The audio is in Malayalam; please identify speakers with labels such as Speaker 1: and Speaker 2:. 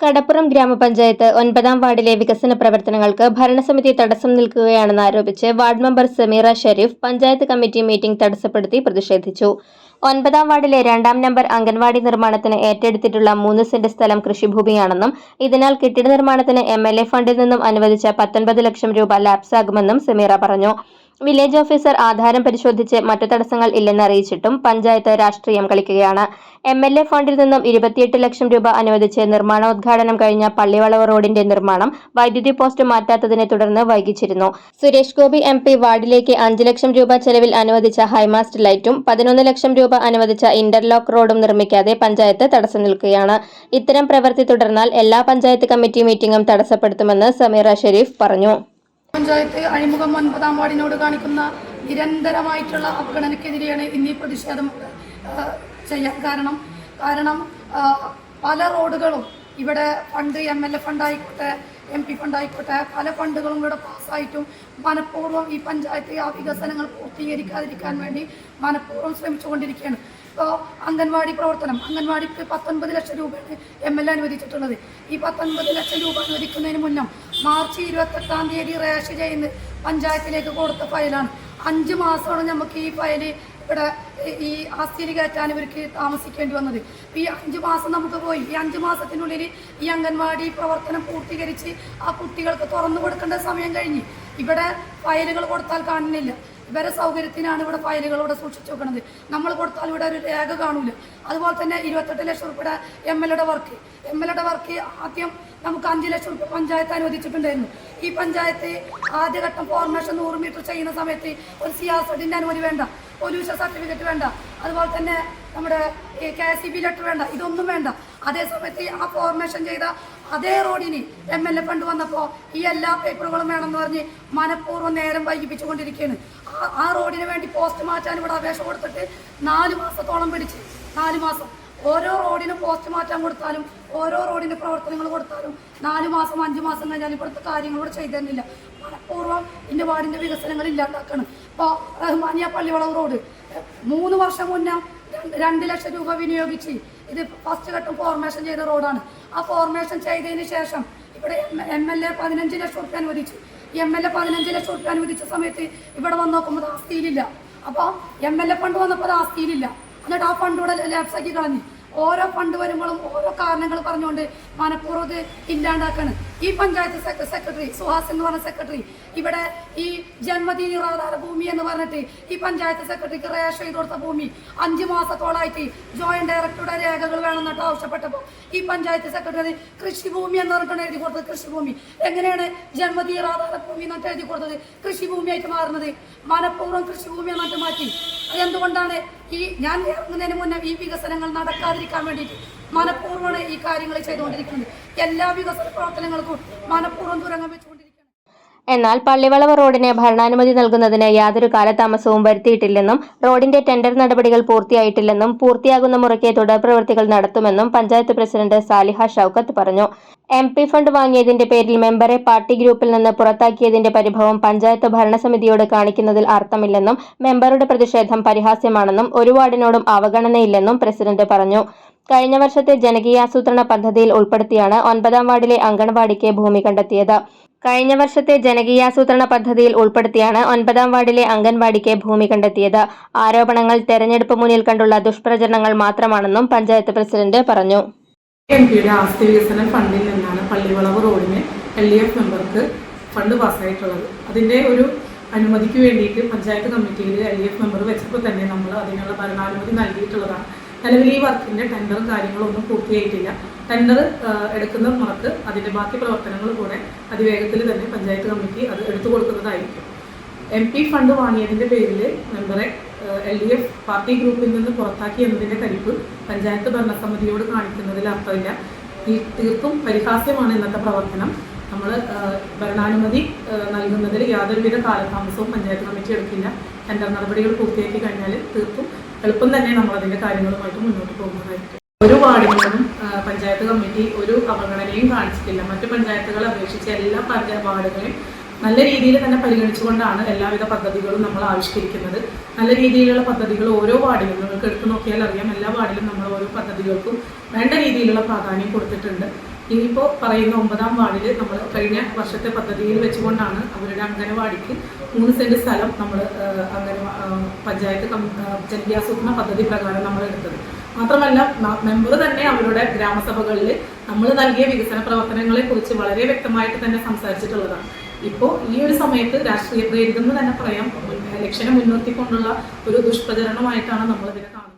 Speaker 1: കടപ്പുറം ഗ്രാമപഞ്ചായത്ത് ഒൻപതാം വാർഡിലെ വികസന പ്രവർത്തനങ്ങൾക്ക് ഭരണസമിതി തടസ്സം നിൽക്കുകയാണെന്ന് ആരോപിച്ച് ward member Sameera Sharif panchayat committee meeting തടസ്സപ്പെടുത്തി പ്രതിഷേധിച്ചു. ഒൻപതാം വാർഡിലെ രണ്ടാം നമ്പർ അംഗൻവാടി നിർമ്മാണത്തിന് ഏറ്റെടുത്തിട്ടുള്ള മൂന്ന് സെന്റ് സ്ഥലം കൃഷിഭൂമിയാണെന്നും ഇതിനാൽ കെട്ടിട നിർമ്മാണത്തിന് എം ഫണ്ടിൽ നിന്നും അനുവദിച്ച പത്തൊൻപത് ലക്ഷം രൂപ ലാപ്സാകുമെന്നും സമീറ പറഞ്ഞു. വില്ലേജ് ഓഫീസർ ആധാരം പരിശോധിച്ച് മറ്റു തടസ്സങ്ങൾ ഇല്ലെന്ന് അറിയിച്ചിട്ടും പഞ്ചായത്ത് രാഷ്ട്രീയം കളിക്കുകയാണ്. എം എൽ എ ഫണ്ടിൽ നിന്നും ഇരുപത്തിയെട്ട് ലക്ഷം രൂപ അനുവദിച്ച് നിർമ്മാണോദ്ഘാടനം കഴിഞ്ഞ പള്ളിവളവ് റോഡിന്റെ നിർമ്മാണം വൈദ്യുതി പോസ്റ്റ് മാറ്റാത്തതിനെ തുടർന്ന് വൈകിച്ചിരുന്നു. സുരേഷ് ഗോപി എം പി വാർഡിലേക്ക് അഞ്ച് ലക്ഷം രൂപ ചെലവിൽ അനുവദിച്ച ഹൈമാസ്റ്റ് ലൈറ്റും പതിനൊന്ന് ലക്ഷം രൂപ അനുവദിച്ച ഇന്റർലോക്ക് റോഡും നിർമ്മിക്കാതെ പഞ്ചായത്ത് തടസ്സം നിൽക്കുകയാണ്. ഇത്തരം പ്രവൃത്തി തുടർന്നാൽ എല്ലാ പഞ്ചായത്ത് കമ്മിറ്റി മീറ്റിംഗും തടസ്സപ്പെടുത്തുമെന്ന് സമീറ ഷെരീഫ് പറഞ്ഞു.
Speaker 2: പഞ്ചായത്ത് അഴിമുഖം ഒൻപതാം വാർഡിനോട് കാണിക്കുന്ന നിരന്തരമായിട്ടുള്ള അവഗണനയ്ക്കെതിരെയാണ് ഇന്ന് പ്രതിഷേധം ചെയ്യാൻ കാരണം. കാരണം പല റോഡുകളും ഇവിടെ ഫണ്ട് എം എൽ എ ഫണ്ടായിക്കോട്ടെ എം പി ഫണ്ടായിക്കോട്ടെ പല ഫണ്ടുകളും ഇവിടെ പാസ്സായിട്ടും മനഃപൂർവം ഈ പഞ്ചായത്ത് ആ വികസനങ്ങൾ പൂർത്തീകരിക്കാതിരിക്കാൻ വേണ്ടി മനഃപൂർവം ശ്രമിച്ചുകൊണ്ടിരിക്കുകയാണ്. ഇപ്പോൾ അംഗൻവാടി പ്രവർത്തനം അംഗൻവാടിക്ക് പത്തൊൻപത് ലക്ഷം രൂപയാണ് എം എൽ എ അനുവദിച്ചിട്ടുള്ളത്. ഈ പത്തൊൻപത് ലക്ഷം രൂപ അനുവദിക്കുന്നതിന് മുന്നം മാർച്ച് ഇരുപത്തെട്ടാം തീയതി റേഷൻ ചെയ്യുന്ന പഞ്ചായത്തിലേക്ക് കൊടുത്ത ഫയലാണ്. അഞ്ച് മാസമാണ് നമുക്ക് ഈ ഫയൽ ഇവിടെ ഈ ആസ്തിയിൽ കയറ്റാൻ ഇവർക്ക് താമസിക്കേണ്ടി വന്നത്. ഈ അഞ്ച് മാസം നമുക്ക് പോയി. ഈ അഞ്ച് മാസത്തിനുള്ളിൽ ഈ അംഗൻവാടി പ്രവർത്തനം പൂർത്തീകരിച്ച് ആ കുട്ടികൾക്ക് തുറന്നു കൊടുക്കേണ്ട സമയം കഴിഞ്ഞ്. ഇവിടെ ഫയലുകൾ കൊടുത്താൽ കാണുന്നില്ല. ഇവരെ സൗകര്യത്തിനാണ് ഇവിടെ ഫയലുകൾ ഇവിടെ സൂക്ഷിച്ചു വെക്കുന്നത് നമ്മൾ കൊടുത്താൽ ഇവിടെ ഒരു രേഖ കാണൂല. അതുപോലെ തന്നെ ഇരുപത്തെട്ട് ലക്ഷം റുപ്യയുടെ എം എൽ എയുടെ വർക്ക്. എം എൽ എയുടെ വർക്ക് ആദ്യം നമുക്ക് അഞ്ച് ലക്ഷം റുപ്യ പഞ്ചായത്ത് അനുവദിച്ചിട്ടുണ്ടായിരുന്നു. ഈ പഞ്ചായത്ത് ആദ്യഘട്ടം ഫോർമേഷൻ നൂറ് മീറ്റർ ചെയ്യുന്ന സമയത്ത് ഒരു സി ആർ സെഡിന്റെ അനുമതി വേണ്ട. പൊല്യൂഷൻ സർട്ടിഫിക്കറ്റ് വേണ്ട. അതുപോലെ തന്നെ നമ്മുടെ K S C B letter വേണ്ട. ഇതൊന്നും വേണ്ട. അതേ സമയത്ത് ആ ഫോർമേഷൻ ചെയ്ത അതേ റോഡിന് എം എൽ എ ഫണ്ട് വന്നപ്പോൾ ഈ എല്ലാ പേപ്പറുകളും വേണമെന്ന് പറഞ്ഞ് മനഃപൂർവം നേരം വൈകിപ്പിച്ചുകൊണ്ടിരിക്കുകയാണ്. ആ- റോഡിന് വേണ്ടി പോസ്റ്റ് മാറ്റാൻ ഇവിടെ അപേക്ഷ കൊടുത്തിട്ട് നാല് മാസത്തോളം പിടിച്ച്. നാല് മാസം. ഓരോ റോഡിന് പോസ്റ്റ് മാറ്റാൻ കൊടുത്താലും ഓരോ റോഡിന് പ്രവർത്തനങ്ങൾ കൊടുത്താലും നാല് മാസം അഞ്ച് മാസം കഴിഞ്ഞാൽ ഇവിടുത്തെ കാര്യങ്ങൾ ഇവിടെ ചെയ്തു തന്നില്ല മനഃപൂർവം എന്റെ വാർഡിന്റെ വികസനങ്ങൾ ഇല്ലാണ്ടാക്കണം ഇപ്പോൾ റഹ്മാനിയ പള്ളിവളവ് റോഡ്. മൂന്ന് വർഷം മുന്നേ രണ്ട് ലക്ഷം രൂപ വിനിയോഗിച്ച് ഇത് ഫസ്റ്റ് ഘട്ടം ഫോർമേഷൻ ചെയ്ത റോഡാണ്. ആ ഫോർമേഷൻ ചെയ്തതിന് ശേഷം ഇവിടെ എം എൽ എ പതിനഞ്ച് ലക്ഷം റുപ്യ അനുവദിച്ചു. എം എൽ എ പതിനഞ്ച് ലക്ഷം റുപ്യ അനുവദിച്ച സമയത്ത് ഇവിടെ വന്ന് നോക്കുമ്പോൾ ആസ്തിയിലില്ല അപ്പോൾ എം എൽ എ ഫണ്ട് വന്നപ്പോൾ അത് ആസ്തിയിലില്ല എന്നിട്ട് ആ ഫണ്ട് ഇവിടെ ലാപ്സാക്കി കളഞ്ഞു. ഓരോ ഫണ്ട് വരുമ്പോഴും ഓരോ കാരണങ്ങൾ പറഞ്ഞുകൊണ്ട് മനഃപൂർവം ഇല്ലാണ്ടാക്കാണ്. ഈ പഞ്ചായത്ത് സെക്രട്ടറി സുഹാസ് എന്ന് പറഞ്ഞ സെക്രട്ടറി ഇവിടെ ഈ ജന്മദിന നിറാധാര ഭൂമി എന്ന് പറഞ്ഞിട്ട് ഈ പഞ്ചായത്ത് സെക്രട്ടറിക്ക് റേഷൻ ചെയ്ത് കൊടുത്ത ഭൂമി അഞ്ച് മാസത്തോളായിട്ട് ജോയിന്റ് ഡയറക്ടറുടെ രേഖകൾ വേണമെന്നിട്ട് ആവശ്യപ്പെട്ടപ്പോൾ ഈ പഞ്ചായത്ത് സെക്രട്ടറി കൃഷിഭൂമി എന്ന് പറഞ്ഞിട്ടാണ് എഴുതി കൊടുത്തത് കൃഷിഭൂമി. എങ്ങനെയാണ് ജന്മദിന നിറാധാര ഭൂമി എന്നിട്ട് എഴുതി കൊടുത്തത്? കൃഷിഭൂമിയായിട്ട് മാറുന്നത്. മനഃപൂർവം കൃഷിഭൂമി എന്നിട്ട് മാറ്റി. അതെന്തുകൊണ്ടാണ് ഈ ഞാൻ ഇറങ്ങുന്നതിന് മുന്നേ ഈ വികസനങ്ങൾ നടക്കാതിരിക്കാൻ വേണ്ടിയിട്ട് മനഃപൂർവമാണ് ഈ കാര്യങ്ങൾ ചെയ്തുകൊണ്ടിരിക്കുന്നത്. എല്ലാ വികസന പ്രവർത്തനങ്ങൾക്കും മനഃപൂർവം തുരങ്കം
Speaker 1: എന്നാൽ പള്ളിവളവ് റോഡിന് ഭരണാനുമതി നൽകുന്നതിന് യാതൊരു കാലതാമസവും വരുത്തിയിട്ടില്ലെന്നും റോഡിന്റെ ടെൻഡർ നടപടികൾ പൂർത്തിയായിട്ടില്ലെന്നും പൂർത്തിയാകുന്ന മുറയ്ക്ക് തുടർ പ്രവർത്തികൾ നടത്തുമെന്നും പഞ്ചായത്ത് പ്രസിഡന്റ് സാലിഹ ഷൌക്കത്ത് പറഞ്ഞു. എം പി ഫണ്ട് വാങ്ങിയതിന്റെ പേരിൽ മെമ്പറെ പാർട്ടി ഗ്രൂപ്പിൽ നിന്ന് പുറത്താക്കിയതിന്റെ പരിഭവം പഞ്ചായത്ത് ഭരണസമിതിയോട് കാണിക്കുന്നതിൽ അർത്ഥമില്ലെന്നും മെമ്പറുടെ പ്രതിഷേധം പരിഹാസ്യമാണെന്നും ഒരു വാർഡിനോടും അവഗണനയില്ലെന്നും പ്രസിഡന്റ് പറഞ്ഞു. കഴിഞ്ഞ വർഷത്തെ ജനകീയാസൂത്രണ പദ്ധതിയിൽ ഉൾപ്പെടുത്തിയാണ് ഒൻപതാം വാർഡിലെ അങ്കണവാടിക്ക് ഭൂമി കണ്ടെത്തിയത്. കഴിഞ്ഞ വർഷത്തെ ജനകീയാസൂത്രണ പദ്ധതിയിൽ ഉൾപ്പെടുത്തിയാണ് ഒൻപതാം വാർഡിലെ അംഗൻവാടിക്ക് ഭൂമി കണ്ടെത്തിയത്. ആരോപണങ്ങൾ തെരഞ്ഞെടുപ്പ് മുന്നിൽ കണ്ടുള്ള ദുഷ്പ്രചരണങ്ങൾ മാത്രമാണെന്നും പഞ്ചായത്ത് പ്രസിഡന്റ് പറഞ്ഞു.
Speaker 3: എം പിയുടെ ആസ്തി വികസന ഫണ്ടിൽ നിന്നാണ് പള്ളിവളവ് റോഡിന് എൽ ഡി എഫ് മെമ്പർക്ക് ഫണ്ട് പാസ്സായിട്ടുള്ളത്. ഒരു അനുമതിക്ക് വേണ്ടിയിട്ട് പഞ്ചായത്ത് കമ്മിറ്റിയിൽ എൽ ഡി എഫ് മെമ്പർ വെച്ചപ്പോൾ തന്നെ നമ്മൾ അതിനുള്ള ഭരണാനുമതി നൽകിയിട്ടുള്ളതാണ്. നിലവിൽ ഈ വർക്കിന്റെ ടെൻഡറും കാര്യങ്ങളും ഒന്നും പൂർത്തിയായിട്ടില്ല. ടെൻഡർ എടുക്കുന്ന മുറക്ക് അതിന്റെ ബാക്കി പ്രവർത്തനങ്ങൾ കൂടെ അതിവേഗത്തിൽ തന്നെ പഞ്ചായത്ത് കമ്മിറ്റി അത് എടുത്തു കൊടുക്കുന്നതായിരിക്കും. എം പി ഫണ്ട് വാങ്ങിയതിന്റെ പേരിൽ മെമ്പറെ എൽ ഡി എഫ് പാർട്ടി ഗ്രൂപ്പിൽ നിന്ന് പുറത്താക്കി എന്നതിന്റെ കരിപ്പ് പഞ്ചായത്ത് ഭരണസമിതിയോട് കാണിക്കുന്നതിൽ അർത്ഥമില്ല. ഈ തീർത്തും പരിഹാസ്യമാണ് ഇന്നത്തെ പ്രവർത്തനം. നമ്മൾ ഭരണാനുമതി നൽകുന്നതിൽ യാതൊരുവിധ കാലതാമസവും പഞ്ചായത്ത് കമ്മിറ്റി എടുക്കില്ല. ടെൻഡർ നടപടികൾ പൂർത്തിയാക്കി കഴിഞ്ഞാൽ തീർത്തും എളുപ്പം തന്നെ നമ്മൾ അതിന്റെ കാര്യങ്ങളുമായിട്ട് മുന്നോട്ട് പോകുന്നതായിരിക്കും ഒരു വാർഡിനോടും പഞ്ചായത്ത് കമ്മിറ്റി ഒരു അവഗണനയും കാണിച്ചിട്ടില്ല. മറ്റു പഞ്ചായത്തുകളെ അപേക്ഷിച്ച് എല്ലാ പഞ്ചായത്ത് വാർഡുകളെയും നല്ല രീതിയിൽ തന്നെ പരിഗണിച്ചുകൊണ്ടാണ് എല്ലാവിധ പദ്ധതികളും നമ്മൾ ആവിഷ്കരിക്കുന്നത്. നല്ല രീതിയിലുള്ള പദ്ധതികൾ ഓരോ വാർഡിലും നിങ്ങൾക്ക് എടുത്തു നോക്കിയാൽ അറിയാം എല്ലാ വാർഡിലും നമ്മൾ ഓരോ പദ്ധതികൾക്കും വേണ്ട രീതിയിലുള്ള പ്രാധാന്യം കൊടുത്തിട്ടുണ്ട്. ഇനിയിപ്പോൾ പറയുന്ന ഒമ്പതാം വാർഡിൽ നമ്മൾ കഴിഞ്ഞ വർഷത്തെ പദ്ധതിയിൽ വെച്ചുകൊണ്ടാണ് അവരുടെ അംഗനവാടിക്ക് മൂന്ന് സെന്റ് സ്ഥലം നമ്മൾ അംഗന പഞ്ചായത്ത് ജനകീയാസൂത്രണ പദ്ധതി പ്രകാരം നമ്മൾ എടുത്തത്. മാത്രമല്ല മെമ്പർ തന്നെ അവരുടെ ഗ്രാമസഭകളിൽ നമ്മൾ നൽകിയ വികസന പ്രവർത്തനങ്ങളെ കുറിച്ച് വളരെ വ്യക്തമായിട്ട് തന്നെ സംസാരിച്ചിട്ടുള്ളതാണ്. ഇപ്പോൾ ഈ ഒരു സമയത്ത് രാഷ്ട്രീയ പ്രേരിതം എന്ന് തന്നെ പറയാം ഇലക്ഷനെ മുൻനിർത്തിക്കൊണ്ടുള്ള ഒരു ദുഷ്പ്രചരണമായിട്ടാണ് നമ്മളിതിനെ കാണുന്നത്.